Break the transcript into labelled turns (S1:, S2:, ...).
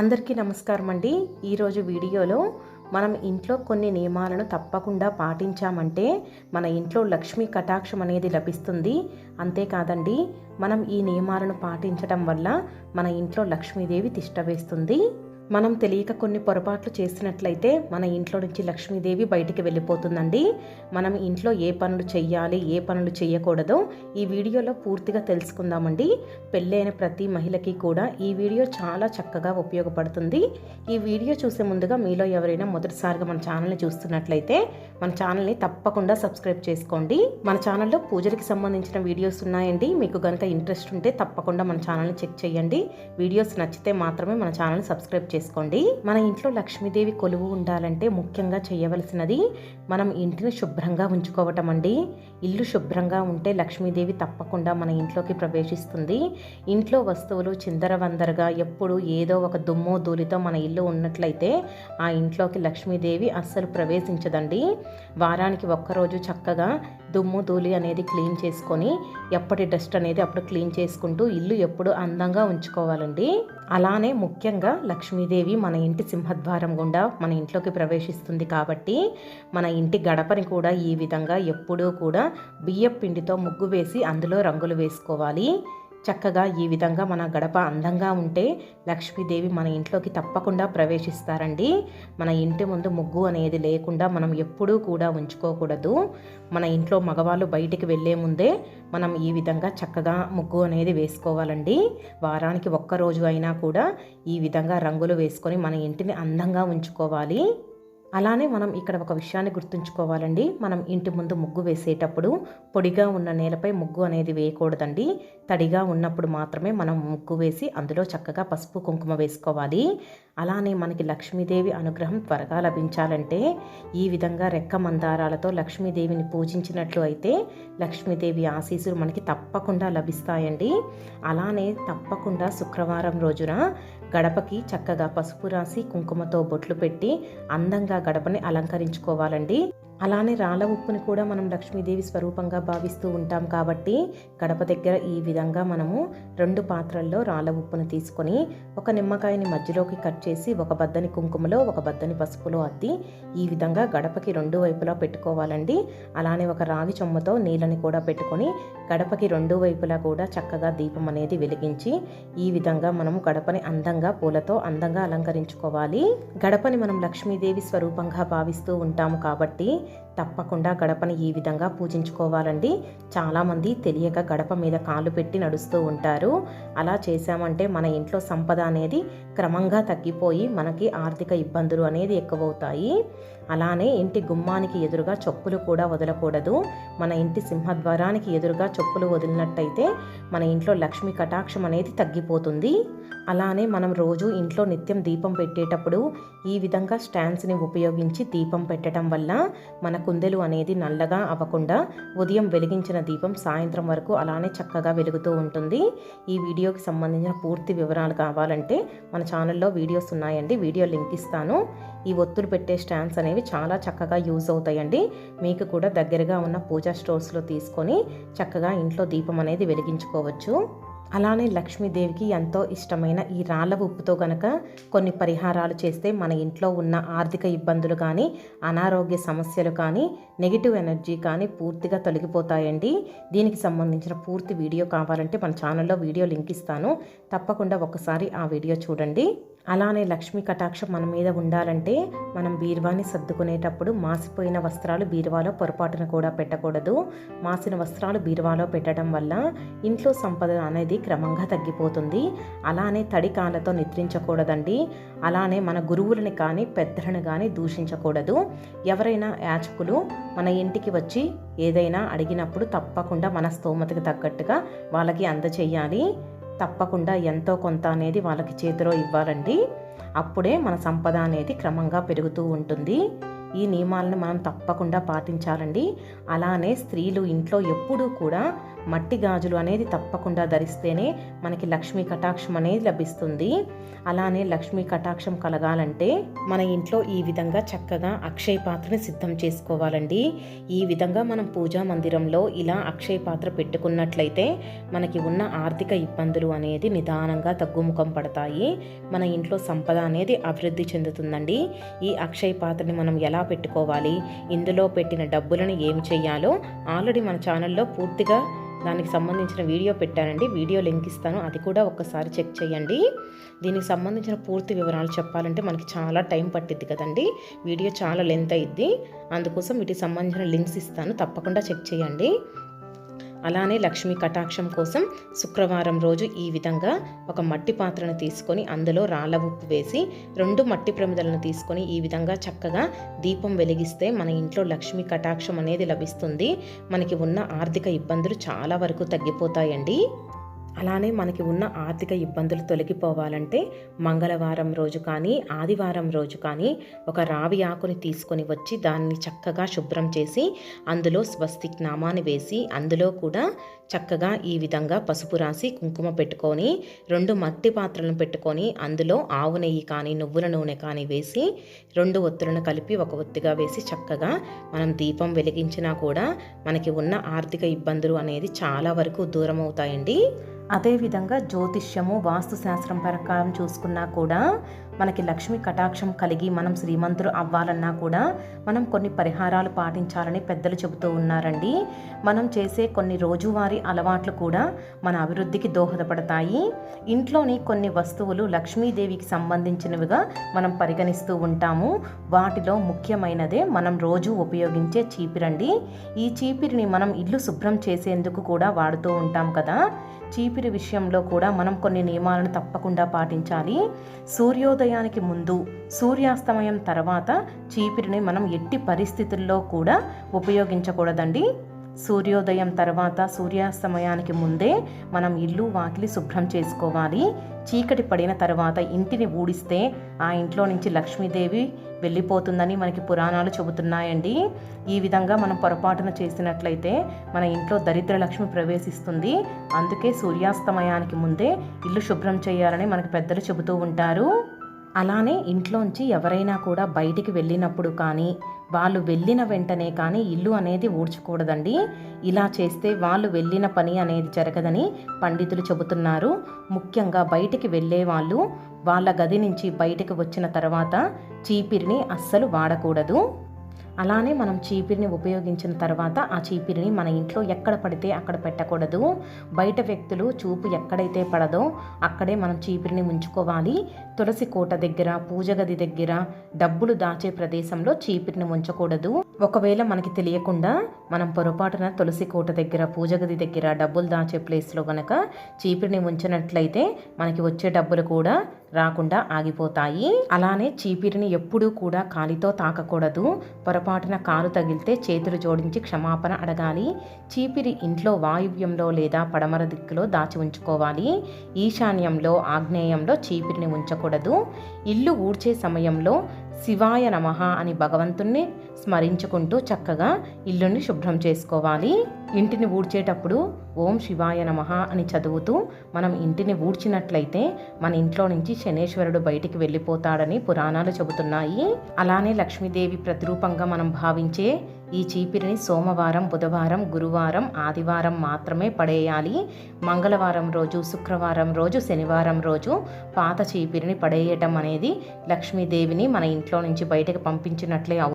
S1: అందరికీ నమస్కారం అండి. ఈరోజు వీడియోలో మనం ఇంట్లో కొన్ని నియమాలను తప్పకుండా పాటించామంటే మన ఇంట్లో లక్ష్మీ కటాక్షం అనేది లభిస్తుంది. అంతేకాదండి మనం ఈ నియమాలను పాటించడం వల్ల మన ఇంట్లో లక్ష్మీదేవి తిష్టవేస్తుంది మనం తెలియక కొన్ని పొరపాట్లు చేసినట్లయితే మన ఇంట్లో నుంచి లక్ష్మీదేవి బయటికి వెళ్ళిపోతుందండి. మనం ఇంట్లో ఏ పనులు చేయాలి ఏ పనులు చేయకూడదో ఈ వీడియోలో పూర్తిగా తెలుసుకుందామండి. పెళ్ళైన ప్రతి మహిళకి కూడా ఈ వీడియో చాలా చక్కగా ఉపయోగపడుతుంది. ఈ వీడియో చూసే ముందుగా మీలో ఎవరైనా మొదటిసారిగా మన ఛానల్ని చూస్తున్నట్లయితే మన ఛానల్ని తప్పకుండా సబ్స్క్రైబ్ చేసుకోండి. మన ఛానల్లో పూజలకి సంబంధించిన వీడియోస్ ఉన్నాయండి. మీకు కనుక ఇంట్రెస్ట్ ఉంటే తప్పకుండా మన ఛానల్ని చెక్ చేయండి. వీడియోస్ నచ్చితే మాత్రమే మన ఛానల్ని సబ్స్క్రైబ్ చేసుకోండి. మన ఇంట్లో లక్ష్మీదేవి కొలువు ఉండాలంటే ముఖ్యంగా చేయవలసినది మనం ఇంటిని శుభ్రంగా ఉంచుకోవటం అండి. ఇల్లు శుభ్రంగా ఉంటే లక్ష్మీదేవి తప్పకుండా మన ఇంట్లోకి ప్రవేశిస్తుంది. ఇంట్లో వస్తువులు చిందరవందరగా ఎప్పుడు ఏదో ఒక దుమ్ము ధూళితో మన ఇల్లు ఉన్నట్లయితే ఆ ఇంట్లోకి లక్ష్మీదేవి అస్సలు ప్రవేశించదండి. వారానికి ఒక్కరోజు చక్కగా దుమ్ము ధూళి అనేది క్లీన్ చేసుకొని ఎప్పటి డస్ట్ అనేది అప్పుడు క్లీన్ చేసుకుంటూ ఇల్లు ఎప్పుడు అందంగా ఉంచుకోవాలండి. అలానే ముఖ్యంగా లక్ష్మీదేవి మన ఇంటి సింహద్వారం గుండా మన ఇంట్లోకి ప్రవేశిస్తుంది కాబట్టి మన ఇంటి గడపని కూడా ఈ విధంగా ఎప్పుడూ కూడా బియ్యం పిండితో ముగ్గు వేసి అందులో రంగులు వేసుకోవాలి. చక్కగా ఈ విధంగా మన గడప అందంగా ఉంటే లక్ష్మీదేవి మన ఇంట్లోకి తప్పకుండా ప్రవేశిస్తారండి. మన ఇంటి ముందు ముగ్గు అనేది లేకుండా మనం ఎప్పుడూ కూడా ఉంచుకోకూడదు. మన ఇంట్లో మగవాళ్ళు బయటికి వెళ్ళే ముందే మనం ఈ విధంగా చక్కగా ముగ్గు అనేది వేసుకోవాలండి. వారానికి ఒక్కరోజు అయినా కూడా ఈ విధంగా రంగులు వేసుకొని మన ఇంటిని అందంగా ఉంచుకోవాలి. అలానే మనం ఇక్కడ ఒక విషయాన్ని గుర్తుంచుకోవాలండి. మనం ఇంటి ముందు ముగ్గు వేసేటప్పుడు పొడిగా ఉన్న నేలపై ముగ్గు అనేది వేయకూడదండి. తడిగా ఉన్నప్పుడు మాత్రమే మనం ముగ్గు వేసి అందులో చక్కగా పసుపు కుంకుమ వేసుకోవాలి. అలానే మనకి లక్ష్మీదేవి అనుగ్రహం త్వరగా లభించాలంటే ఈ విధంగా రెక్క మందారాలతో లక్ష్మీదేవిని పూజించినట్లు అయితే లక్ష్మీదేవి ఆశీస్సులు మనకి తప్పకుండా లభిస్తాయండి. అలానే తప్పకుండా శుక్రవారం రోజున గడపకి చక్కగా పసుపు రాసి కుంకుమతో బొట్లు పెట్టి అందంగా గడపని అలంకరించుకోవాలండి. అలానే రాళ్ళ ఉప్పుని కూడా మనం లక్ష్మీదేవి స్వరూపంగా భావిస్తూ ఉంటాం కాబట్టి గడప దగ్గర ఈ విధంగా మనము రెండు పాత్రల్లో రాళ్ళ ఉప్పును తీసుకొని ఒక నిమ్మకాయని మధ్యలోకి కట్ చేసి ఒక బద్దని కుంకుమలో ఒక బద్దని పసుపులో అద్ది ఈ విధంగా గడపకి రెండు వైపులా పెట్టుకోవాలండి. అలానే ఒక రాగి చొమ్మతో నీళ్ళని కూడా పెట్టుకొని గడపకి రెండు వైపులా కూడా చక్కగా దీపం అనేది వెలిగించి ఈ విధంగా మనము గడపని అందంగా పూలతో అందంగా అలంకరించుకోవాలి. గడపని మనం లక్ష్మీదేవి స్వరూపంగా భావిస్తూ ఉంటాము కాబట్టి తప్పకుండా గడపని ఈ విధంగా పూజించుకోవాలండి. చాలామంది తెలియక గడప మీద కాళ్ళు పెట్టి నడుస్తూ ఉంటారు. అలా చేశామంటే మన ఇంట్లో సంపద అనేది క్రమంగా తగ్గిపోయి మనకి ఆర్థిక ఇబ్బందులు అనేది ఎక్కువవుతాయి. అలానే ఇంటి గుమ్మానికి ఎదురుగా చెప్పులు కూడా వదలకూడదు. మన ఇంటి సింహద్వారానికి ఎదురుగా చెప్పులు వదిలినట్టయితే మన ఇంట్లో లక్ష్మీ కటాక్షం అనేది తగ్గిపోతుంది. అలానే మనం రోజు ఇంట్లో నిత్యం దీపం పెట్టేటప్పుడు ఈ విధంగా స్టాండ్స్ని ఉపయోగించి దీపం పెట్టడం వల్ల మన కుందెలు అనేది నల్లగా అవ్వకుండా ఉదయం వెలిగించిన దీపం సాయంత్రం వరకు అలానే చక్కగా వెలుగుతూ ఉంటుంది. ఈ వీడియోకి సంబంధించిన పూర్తి వివరాలు కావాలంటే మన ఛానల్లో వీడియోస్ ఉన్నాయండి. వీడియో లింక్ ఇస్తాను. ఈ ఒత్తులు పెట్టే స్టాండ్స్ అనేవి చాలా చక్కగా యూజ్ అవుతాయండి. మీకు కూడా దగ్గరగా ఉన్న పూజా స్టోర్స్లో తీసుకొని చక్కగా ఇంట్లో దీపం అనేది వెలిగించుకోవచ్చు. అలానే లక్ష్మీదేవికి ఎంతో ఇష్టమైన ఈ రాళ్ళ ఉప్పుతో గనక కొన్ని పరిహారాలు చేస్తే మన ఇంట్లో ఉన్న ఆర్థిక ఇబ్బందులు కానీ అనారోగ్య సమస్యలు కానీ నెగిటివ్ ఎనర్జీ కానీ పూర్తిగా తొలగిపోతాయండి. దీనికి సంబంధించిన పూర్తి వీడియో కావాలంటే మన ఛానల్లో వీడియో లింక్ ఇస్తాను. తప్పకుండా ఒకసారి ఆ వీడియో చూడండి. అలానే లక్ష్మీ కటాక్షం మన మీద ఉండాలంటే మనం బీరువాని సర్దుకునేటప్పుడు మాసిపోయిన వస్త్రాలు బీరువాలో పొరపాటున కూడా పెట్టకూడదు. మాసిన వస్త్రాలు బీరువాలో పెట్టడం వల్ల ఇంట్లో సంపద అనేది క్రమంగా తగ్గిపోతుంది. అలానే తడి కాళ్ళతో నిద్రించకూడదండి. అలానే మన గురువులని కానీ పెద్దలను కానీ దూషించకూడదు. ఎవరైనా యాచకులు మన ఇంటికి వచ్చి ఏదైనా అడిగినప్పుడు తప్పకుండా మన స్తోమతకి తగ్గట్టుగా వాళ్ళకి అందచేయాలి. తప్పకుండా ఎంతో కొంత అనేది వాళ్ళకి చేతిలో ఇవ్వాలండి. అప్పుడే మన సంపద అనేది క్రమంగా పెరుగుతూ ఉంటుంది. ఈ నియమాలను మనం తప్పకుండా పాటించాలండి. అలానే స్త్రీలు ఇంట్లో ఎప్పుడూ కూడా మట్టి గాజులు అనేది తప్పకుండా ధరిస్తేనే మనకి లక్ష్మీ కటాక్షం అనేది లభిస్తుంది. అలానే లక్ష్మీ కటాక్షం కలగాలంటే మన ఇంట్లో ఈ విధంగా చక్కగా అక్షయ పాత్రని సిద్ధం చేసుకోవాలండి. ఈ విధంగా మనం పూజా మందిరంలో ఇలా అక్షయ పాత్ర పెట్టుకున్నట్లయితే మనకి ఉన్న ఆర్థిక ఇబ్బందులు అనేది నిదానంగా తగ్గుముఖం పడతాయి. మన ఇంట్లో సంపద అనేది అభివృద్ధి చెందుతుందండి. ఈ అక్షయ పాత్రని మనం ఎలా పెట్టుకోవాలి? ఇందులో పెట్టిన డబ్బులను ఏమి చేయాలో ఆల్రెడీ మన ఛానల్లో పూర్తిగా దానికి సంబంధించిన వీడియో పెట్టానండి. వీడియో లింక్ ఇస్తాను. అది కూడా ఒక్కసారి చెక్ చేయండి. దీనికి సంబంధించిన పూర్తి వివరాలు చెప్పాలంటే మనకి చాలా టైం పట్టిద్ది కదండి. వీడియో చాలా లెంత్ అయ్యిద్ది అందుకోసం వీటికి సంబంధించిన లింక్స్ ఇస్తాను. తప్పకుండా చెక్ చేయండి. అలానే లక్ష్మీ కటాక్షం కోసం శుక్రవారం రోజు ఈ విధంగా ఒక మట్టి పాత్రను తీసుకొని అందులో రాళ్ళ ఉప్పు వేసి రెండు మట్టి ప్రమిదలను తీసుకొని ఈ విధంగా చక్కగా దీపం వెలిగిస్తే మన ఇంట్లో లక్ష్మీ కటాక్షం అనేది లభిస్తుంది. మనకి ఉన్న ఆర్థిక ఇబ్బందులు చాలా వరకు తగ్గిపోతాయండి. అలానే మనకి ఉన్న ఆర్థిక ఇబ్బందులు తొలగిపోవాలంటే మంగళవారం రోజు కానీ ఆదివారం రోజు కానీ ఒక రావి ఆకుని తీసుకొని వచ్చి దాన్ని చక్కగా శుభ్రం చేసి అందులో స్వస్తిక్ నామాన్ని వేసి అందులో కూడా చక్కగా ఈ విధంగా పసుపు రాసి కుంకుమ పెట్టుకొని రెండు మట్టి పాత్రలను పెట్టుకొని అందులో ఆవు నెయ్యి కానీ నువ్వుల నూనె కానీ వేసి రెండు ఒత్తులను కలిపి ఒక ఒత్తిగా వేసి చక్కగా మనం దీపం వెలిగించినా కూడా మనకి ఉన్న ఆర్థిక ఇబ్బందులు అనేది చాలా వరకు దూరం అవుతాయండి అదేవిధంగా జ్యోతిష్యము వాస్తుశాస్త్రం ప్రకారం చూసుకున్నా కూడా మనకి లక్ష్మి కటాక్షం కలిగి మనం శ్రీమంతులు అవ్వాలన్నా కూడా మనం కొన్ని పరిహారాలు పాటించాలని పెద్దలు చెబుతూ ఉన్నారండి. మనం చేసే కొన్ని రోజువారీ అలవాట్లు కూడా మన అభివృద్ధికి దోహదపడతాయి. ఇంట్లోని కొన్ని వస్తువులు లక్ష్మీదేవికి సంబంధించినవిగా మనం పరిగణిస్తూ ఉంటాము. వాటిలో ముఖ్యమైనదే మనం రోజు ఉపయోగించే చీపిరండి. ఈ చీపిరిని మనం ఇల్లు శుభ్రం చేసేందుకు కూడా వాడుతూ ఉంటాం కదా. చీపిరి విషయంలో కూడా మనం కొన్ని నియమాలను తప్పకుండా పాటించాలి. సూర్యోదయానికి ముందు సూర్యాస్తమయం తర్వాత చీపిరిని మనం ఎట్టి పరిస్థితుల్లో కూడా ఉపయోగించకూడదండి. సూర్యోదయం తర్వాత సూర్యాస్తమయానికి ముందే మనం ఇల్లు వాకిలి శుభ్రం చేసుకోవాలి. చీకటి పడిన తర్వాత ఇంటిని ఊడిస్తే ఆ ఇంట్లో నుంచి లక్ష్మీదేవి వెళ్ళిపోతుందని మనకి పురాణాలు చెబుతున్నాయండి. ఈ విధంగా మనం పొరపాటున చేసినట్లయితే మన ఇంట్లో దరిద్ర లక్ష్మి ప్రవేశిస్తుంది. అందుకే సూర్యాస్తమయానికి ముందే ఇల్లు శుభ్రం చేయాలని మనకి పెద్దలు చెబుతూ ఉంటారు. అలానే ఇంట్లోంచి ఎవరైనా కూడా బయటికి వెళ్ళినప్పుడు కానీ వాళ్ళు వెళ్ళిన వెంటనే కానీ ఇల్లు అనేది ఊడ్చకూడదండి. ఇలా చేస్తే వాళ్ళు వెళ్ళిన పని అనేది జరగదని పండితులు చెబుతున్నారు. ముఖ్యంగా బయటికి వెళ్ళే వాళ్ళు వాళ్ళ గది నుంచి బయటకు వచ్చిన తర్వాత చీపిరిని అస్సలు వాడకూడదు. అలానే మనం చీపిరిని ఉపయోగించిన తర్వాత ఆ చీపిరిని మన ఇంట్లో ఎక్కడ పడితే అక్కడ పెట్టకూడదు. బయట వ్యక్తులు చూపు ఎక్కడైతే పడదో అక్కడే మనం చీపిరిని ఉంచుకోవాలి తులసి కోట దగ్గర పూజ గది దగ్గర డబ్బులు దాచే ప్రదేశంలో చీపిరిని ఉంచకూడదు ఒకవేళ మనకి తెలియకుండా మనం పొరపాటున తులసి కోట దగ్గర పూజ గది దగ్గర డబ్బులు దాచే ప్లేస్లో గనక చీపిరిని ఉంచినట్లయితే మనకి వచ్చే డబ్బులు కూడా రాకుండా ఆగిపోతాయి. అలానే చీపిరిని ఎప్పుడూ కూడా కాలితో తాకకూడదు. పొర పొరపాటున కాలు తగిలితే చేతులు జోడించి క్షమాపణ అడగాలి. చీపిరి ఇంట్లో వాయువ్యంలో లేదా పడమర దిక్కులో దాచి ఉంచుకోవాలి. ఈశాన్యంలో ఆగ్నేయంలో చీపిరిని ఉంచకూడదు. ఇల్లు ఊడ్చే సమయంలో శివాయ నమః అని భగవంతుణ్ణి స్మరించుకుంటూ చక్కగా ఇల్లుని శుభ్రం చేసుకోవాలి. ఇంటిని ఊడ్చేటప్పుడు ఓం శివాయ నమః అని చదువుతూ మనం ఇంటిని ఊడ్చినట్లయితే మన ఇంట్లో నుంచి శనేశ్వరుడు బయటికి వెళ్ళిపోతాడని పురాణాలు చెబుతున్నాయి. అలానే లక్ష్మీదేవి ప్రతిరూపంగా మనం భావించే ఈ చీపిరిని సోమవారం బుధవారం గురువారం ఆదివారం మాత్రమే పడేయాలి. మంగళవారం రోజు శుక్రవారం రోజు శనివారం రోజు పాత చీపిరిని పడేయటం అనేది లక్ష్మీదేవిని మన ఇంట్లో నుంచి బయటకు పంపించినట్లే